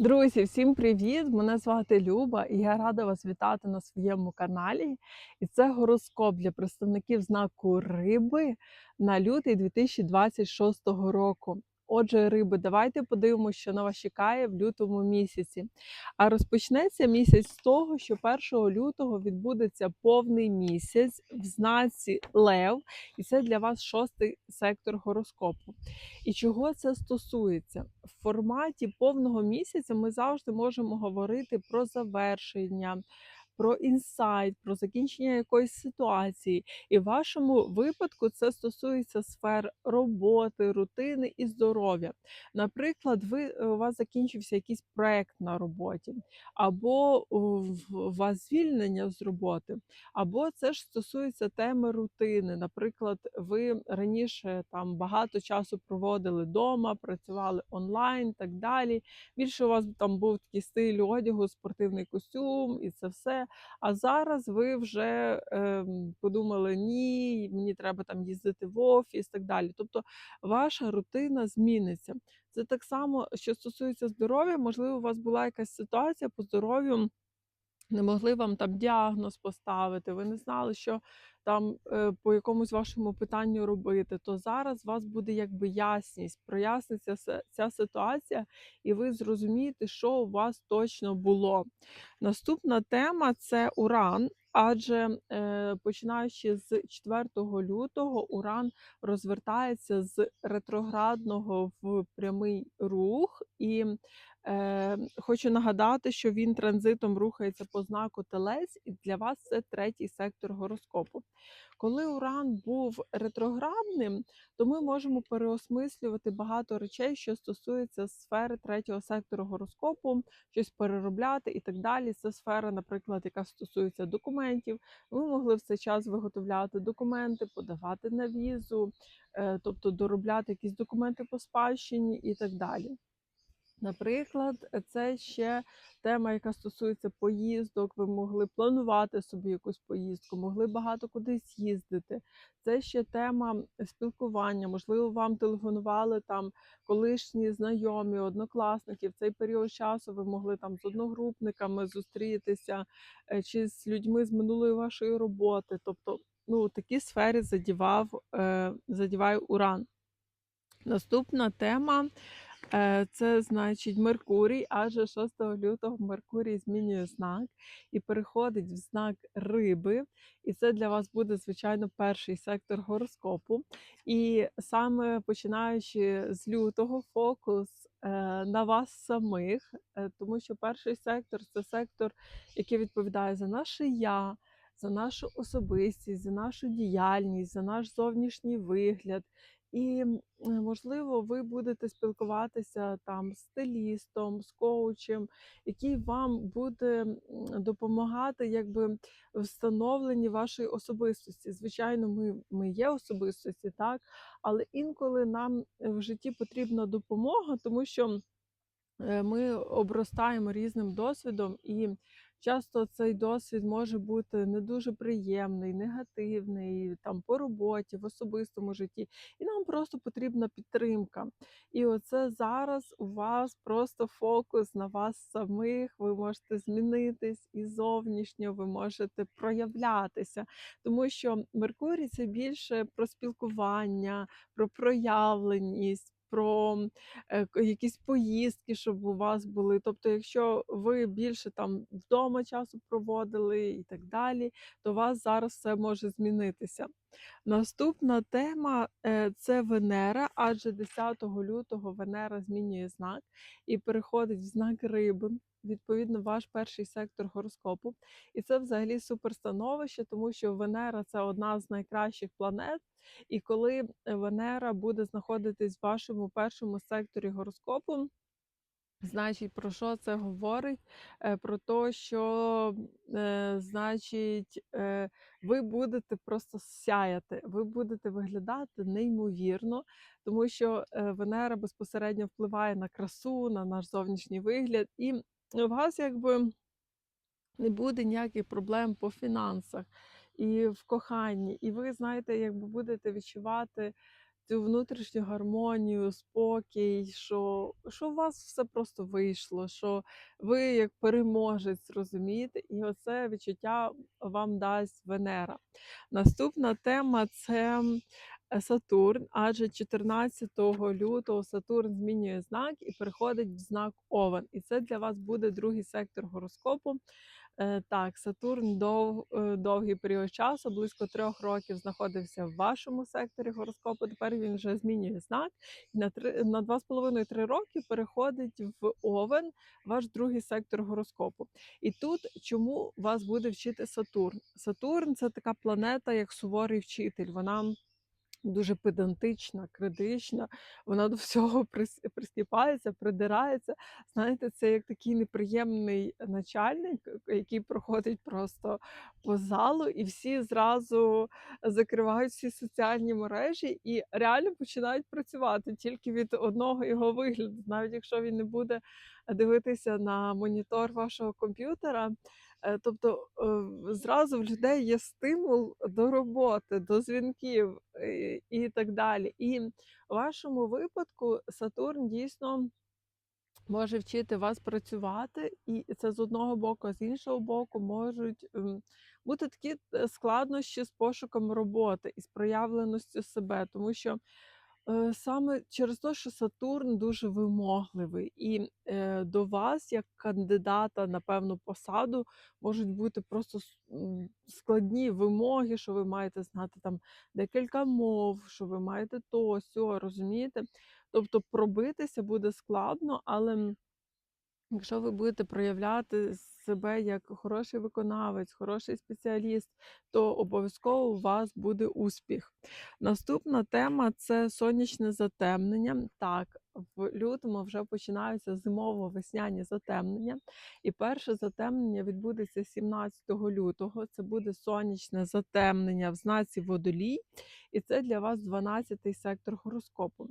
Друзі, всім привіт! Мене звати Люба, і я рада вас вітати на своєму каналі. І це гороскоп для представників знаку Риби на лютий 2026 року. Отже, риби, давайте подивимося, що на вас чекає в лютому місяці. А розпочнеться місяць з того, що 1 лютого відбудеться повний місяць в знаці Лев, і це для вас шостий сектор гороскопу. І чого це стосується? В форматі повного місяця ми завжди можемо говорити про завершення, про інсайт, про закінчення якоїсь ситуації. І в вашому випадку це стосується сфер роботи, рутини і здоров'я. Наприклад, ви, е, у вас закінчився якийсь проект на роботі, або у вас звільнення з роботи, або це ж стосується теми рутини. Наприклад, ви раніше там багато часу проводили вдома, працювали онлайн, так далі. Більше у вас там був такий стиль одягу, спортивний костюм і це все. А зараз ви вже е, подумали, ні, мені треба там їздити в офіс, так далі. Тобто ваша рутина зміниться. Це так само, що стосується здоров'я, можливо, у вас була якась ситуація по здоров'ю не могли вам там діагноз поставити, ви не знали, що там е, по якомусь вашому питанню робити, то зараз у вас буде якби ясність, проясниться ця ситуація, і ви зрозумієте, що у вас точно було. Наступна тема це уран. Адже е, починаючи з 4 лютого, уран розвертається з ретроградного в прямий рух, і хочу нагадати, що він транзитом рухається по знаку Телець, і для вас це третій сектор гороскопу. Коли Уран був ретроградним, то ми можемо переосмислювати багато речей, що стосуються сфери третього сектору гороскопу, щось переробляти і так далі. Це сфера, наприклад, яка стосується документів. Ви могли в цей час виготовляти документи, подавати на візу, е, тобто доробляти якісь документи по спадщині і так далі. Наприклад, це ще тема, яка стосується поїздок. Ви могли планувати собі якусь поїздку, могли багато кудись їздити. Це ще тема спілкування. Можливо, вам телефонували там колишні знайомі, однокласники. В цей період часу ви могли там з одногрупниками зустрітися е, чи з людьми з минулої вашої роботи. Тобто, ну такі сфері задівав, е, задіває уран. Наступна тема Це значить Меркурій, адже 6 лютого Меркурій змінює знак і переходить в знак риби. І це для вас буде, звичайно, перший сектор гороскопу. І саме починаючи з лютого, фокус е, на вас самих, е, тому що перший сектор це сектор, який відповідає за наше я. За нашу особистість, за нашу діяльність, за наш зовнішній вигляд, і, можливо, ви будете спілкуватися там з стилістом, з коучем, який вам буде допомагати якби встановленні вашої особистості. Звичайно, ми, ми є особистості, так, але інколи нам в житті потрібна допомога, тому що е, ми обростаємо різним досвідом, і часто цей досвід може бути не дуже приємний, негативний, там по роботі, в особистому житті. І нам просто потрібна підтримка. І оце зараз у вас просто фокус на вас самих. Ви можете змінитись і зовнішньо, ви можете проявлятися, тому що Меркурій це більше про спілкування, про проявленість. Про е, якісь поїздки, щоб у вас були. Тобто, якщо ви більше там вдома часу проводили і так далі, то у вас зараз все може змінитися. Наступна тема е, це Венера, адже 10 лютого Венера змінює знак і переходить в знак риби. Відповідно, ваш перший сектор гороскопу. І це взагалі суперстановище, тому що Венера це одна з найкращих планет. І коли Венера буде знаходитись в вашому першому секторі гороскопу, Значить, про що це говорить? Е, Про те, що, е, значить, е, ви будете просто сяяти, ви будете виглядати неймовірно, тому що Венера безпосередньо впливає на красу, на наш зовнішній вигляд, і у вас якби не буде ніяких проблем по фінансах і в коханні. І ви знаєте, якби будете відчувати цю внутрішню гармонію, спокій, що, що у вас все просто вийшло, що ви як переможець, розумієте, і оце відчуття вам дасть Венера. Наступна тема це Сатурн, адже 14 лютого Сатурн змінює знак і переходить в знак Овен. І це для вас буде другий сектор гороскопу. Е, Так, Сатурн дов, е, довгий період часу, близько трьох років, знаходився в вашому секторі гороскопу. Тепер він вже змінює знак на три на 2,5-3 роки переходить в Овен, ваш другий сектор гороскопу. І тут чому вас буде вчити Сатурн? Сатурн це така планета, як суворий вчитель. Вона дуже педантична, критична, вона до всього прис- прискіпається, придирається. Знаєте, це як такий неприємний начальник, який проходить просто по залу, і всі зразу закривають всі соціальні мережі і реально починають працювати тільки від одного його вигляду, навіть якщо він не буде дивитися на монітор вашого комп'ютера. Е, Тобто е, зразу в людей є стимул до роботи, до дзвінків е, і так далі. І в вашому випадку Сатурн дійсно може вчити вас працювати, і це з одного боку, а з іншого боку, можуть бути такі складнощі з пошуком роботи і з проявленістю себе, тому що саме через те, що Сатурн дуже вимогливий, і е, до вас, як кандидата на певну посаду, можуть бути просто складні вимоги, що ви маєте знати там декілька мов, що ви маєте то, сьо, розумієте? Тобто пробитися буде складно, але Якщо ви будете проявляти себе як хороший виконавець, хороший спеціаліст, то обов'язково у вас буде успіх. Наступна тема це сонячне затемнення. Так, в лютому вже починаються зимово-весняні затемнення. І перше затемнення відбудеться 17 лютого. Це буде сонячне затемнення в знаці водолій, і це для вас 12-й сектор гороскопу.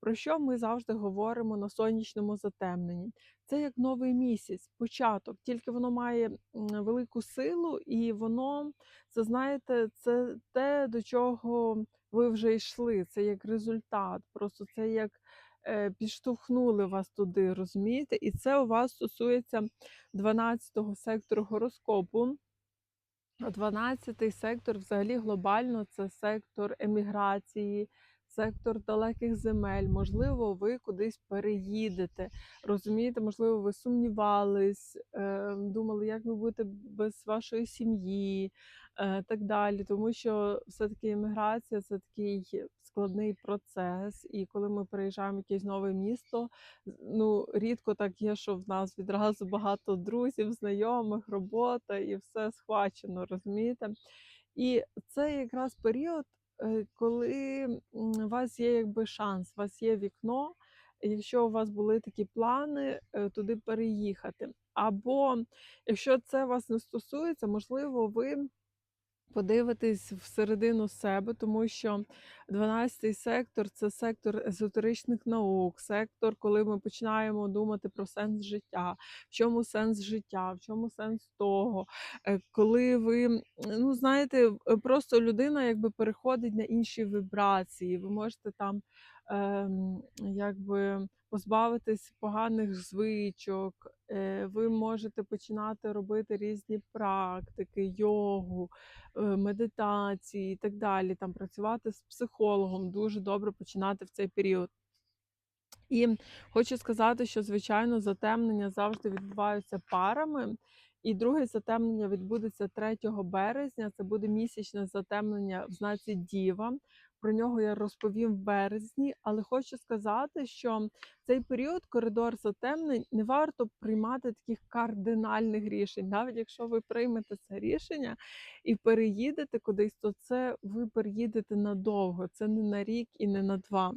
Про що ми завжди говоримо на сонячному затемненні? Це як новий місяць, початок, тільки воно має велику силу, і воно, це знаєте, це те, до чого ви вже йшли. Це як результат. Просто це як підштовхнули вас туди, розумієте? І це у вас стосується 12-го сектору гороскопу. 12-й сектор взагалі глобально це сектор еміграції, сектор далеких земель. Можливо, ви кудись переїдете. Розумієте, можливо, ви сумнівались, е, думали, як ви будете без вашої сім'ї, е, так далі. Тому що все-таки еміграція це такий складний процес. І коли ми переїжджаємо в якесь нове місто, ну рідко так є, що в нас відразу багато друзів, знайомих, робота і все схвачено, розумієте? І це якраз період, коли у вас є якби шанс, у вас є вікно, якщо у вас були такі плани, е, туди переїхати. Або якщо це вас не стосується, можливо, ви подивитись всередину себе, тому що 12-й сектор це сектор езотеричних наук, сектор, коли ми починаємо думати про сенс життя, в чому сенс життя, в чому сенс того. Е, Коли ви, ну знаєте, е, просто людина якби переходить на інші вібрації, ви можете там ем, якби позбавитись поганих звичок, е, ви можете починати робити різні практики, йогу, е, медитації і так далі. Там працювати з психологом дуже добре починати в цей період. І хочу сказати, що звичайно затемнення завжди відбуваються парами. І друге затемнення відбудеться 3 березня. Це буде місячне затемнення в знаці Діва. Про нього я розповім в березні, але хочу сказати, що цей період коридор затемнень не варто приймати таких кардинальних рішень. Навіть якщо ви приймете це рішення і переїдете кудись, то це ви переїдете надовго. Це не на рік і не на два.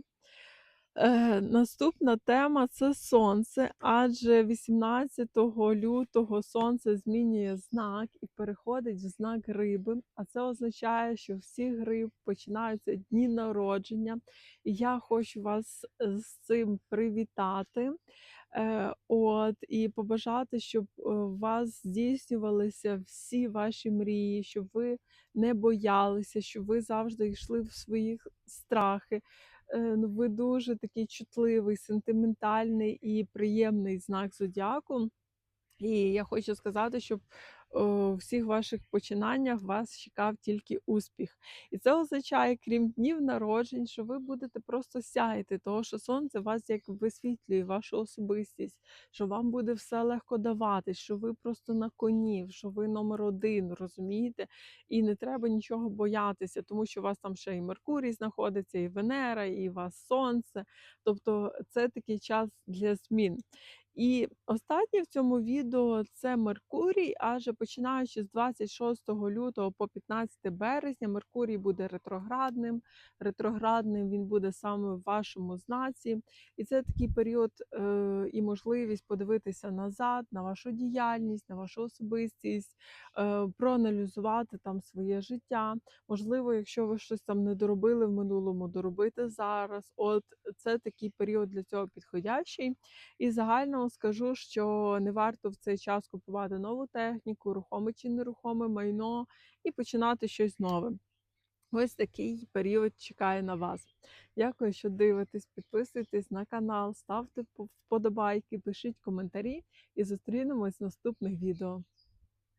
Е, наступна тема це сонце, адже 18 лютого сонце змінює знак і переходить в знак риби. А це означає, що всіх риб починаються дні народження. І я хочу вас е, з цим привітати. Е, От і побажати, щоб у вас здійснювалися всі ваші мрії, щоб ви не боялися, щоб ви завжди йшли в своїх страхи ну, ви дуже такий чутливий, сентиментальний і приємний знак зодіаку. І я хочу сказати, щоб у всіх ваших починаннях вас чекав тільки успіх. І це означає, крім днів народжень, що ви будете просто сяяти, того що сонце вас як висвітлює, вашу особистість, що вам буде все легко даватись, що ви просто на коні, що ви номер один, розумієте? І не треба нічого боятися, тому що у вас там ще і Меркурій знаходиться, і Венера, і у вас сонце. Тобто це такий час для змін. І останнє в цьому відео це Меркурій, адже починаючи з 26 лютого по 15 березня, Меркурій буде ретроградним. Ретроградним він буде саме в вашому знаці. І це такий період е, і можливість подивитися назад на вашу діяльність, на вашу особистість, е, проаналізувати там своє життя. Можливо, якщо ви щось там не доробили в минулому, доробити зараз. От це такий період для цього підходящий. І загально скажу, що не варто в цей час купувати нову техніку, рухоме чи нерухоме майно і починати щось нове. Ось такий період чекає на вас. Дякую, що дивитесь, підписуйтесь на канал, ставте вподобайки, пишіть коментарі і зустрінемось в наступних відео.